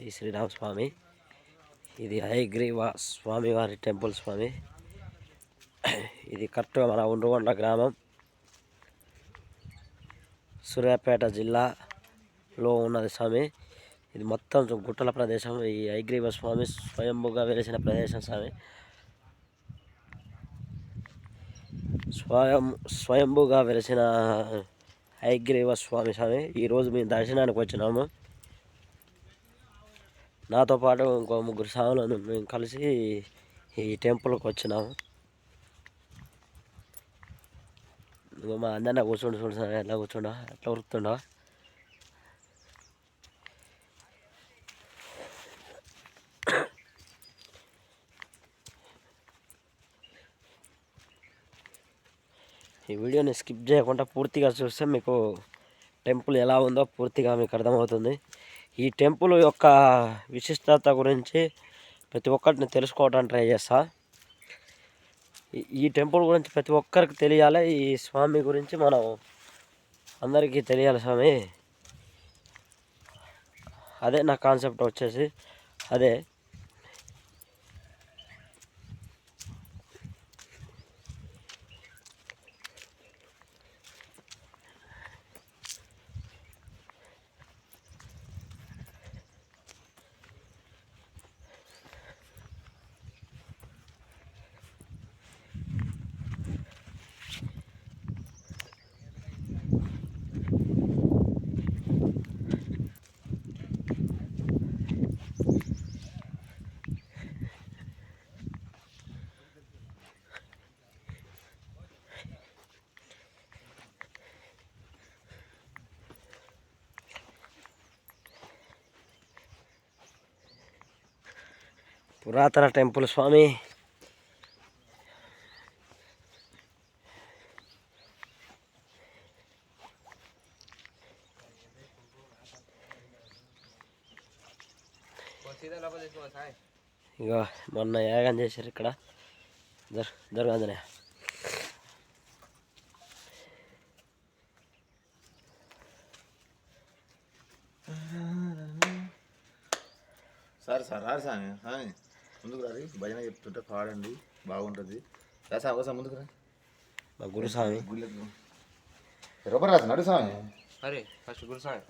జై శ్రీరామ్ స్వామి. ఇది హయగ్రీవ స్వామివారి టెంపుల్ స్వామి. ఇది కరెక్ట్గా మన ఉండ్రగొండ గ్రామం. సూర్యాపేట జిల్లాలో ఉన్నది స్వామి. ఇది మొత్తం గుట్టల ప్రదేశం. ఈ హయగ్రీవ స్వామి స్వయంభుగా వెలిసిన ప్రదేశం స్వామి. స్వయం స్వయంభుగా వెలిసిన హయగ్రీవ స్వామి స్వామి. ఈరోజు మేము దర్శనానికి వచ్చినాము. నాతో పాటు ఇంకో ముగ్గురు సాములను మేము కలిసి ఈ టెంపుల్కి వచ్చినాము. ఇంకో మా అందరినీ కూర్చోండి చూడు ఎలా ఎట్లా కూర్చోండా ఎట్లా ఉరుకుతుండా ఈ వీడియోని స్కిప్ చేయకుండా పూర్తిగా చూస్తే మీకు టెంపుల్ ఎలా ఉందో పూర్తిగా మీకు అర్థమవుతుంది. ఈ టెంపుల్ యొక్క విశిష్టత గురించి ప్రతి ఒక్కరిని తెలుసుకోవడానికి ట్రై చేస్తా. ఈ- ఈ టెంపుల్ గురించి ప్రతి ఒక్కరికి తెలియాలి. ఈ స్వామి గురించి మనం అందరికీ తెలియాలి స్వామి. అదే నా కాన్సెప్ట్ వచ్చేసి అదే పురాతన టెంపుల్ స్వామి. ఇక మొన్న యాగం చేశారు ఇక్కడ. దర్ దొరకందనే సరే సార్ రా సార్ సామి ముందుకు రారి భజన చెప్తుంటే పాడండి బాగుంటుంది. రా సామి ఒకసారి ముందుకు రా. మా గురుస్వామి గుళ్ళకు. రూపాయి రాదు నడు సామి. అరే ఫస్ట్ గురుసామి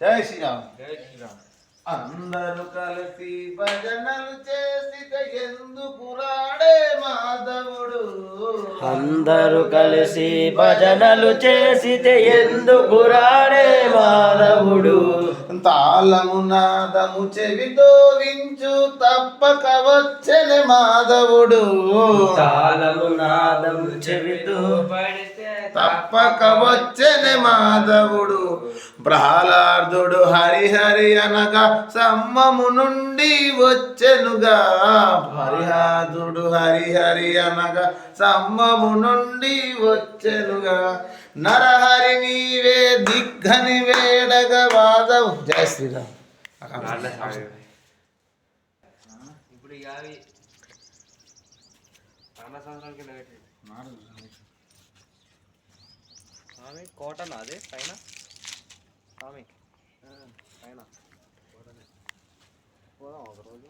జై శ్రీరామ్. జై శ్రీరామ్. అందరూ కలిసి భజనలు చేసి ఎందుకు రాడే మాధవుడు? అందరూ కలిసి భజనలు చేసితే ఎందుకు రాడే తాళము నాదము చెవితో వించు తప్పక వచ్చెని మాధవుడు. తాళము నాదం చెవితో తప్పక వచ్చెని మాధవుడు. ప్రహ్లాదుడు హరిహరి అనగా సమ్మము నుండి వచ్చెనుగా. హరిహాదుడు హరిహరి అనగా సమ్మము నుండి వచ్చెనుగా. నరహరి నీవే దిగ్గని వేడగ మాధవు జయ శ్రీరామ్ ఇప్పుడు యాభై చాలా సంవత్సరాల కింద పెట్టింది స్వామి కోటనా అదే పైన స్వామి ఆ, పైన పోదాం ఒక రోజు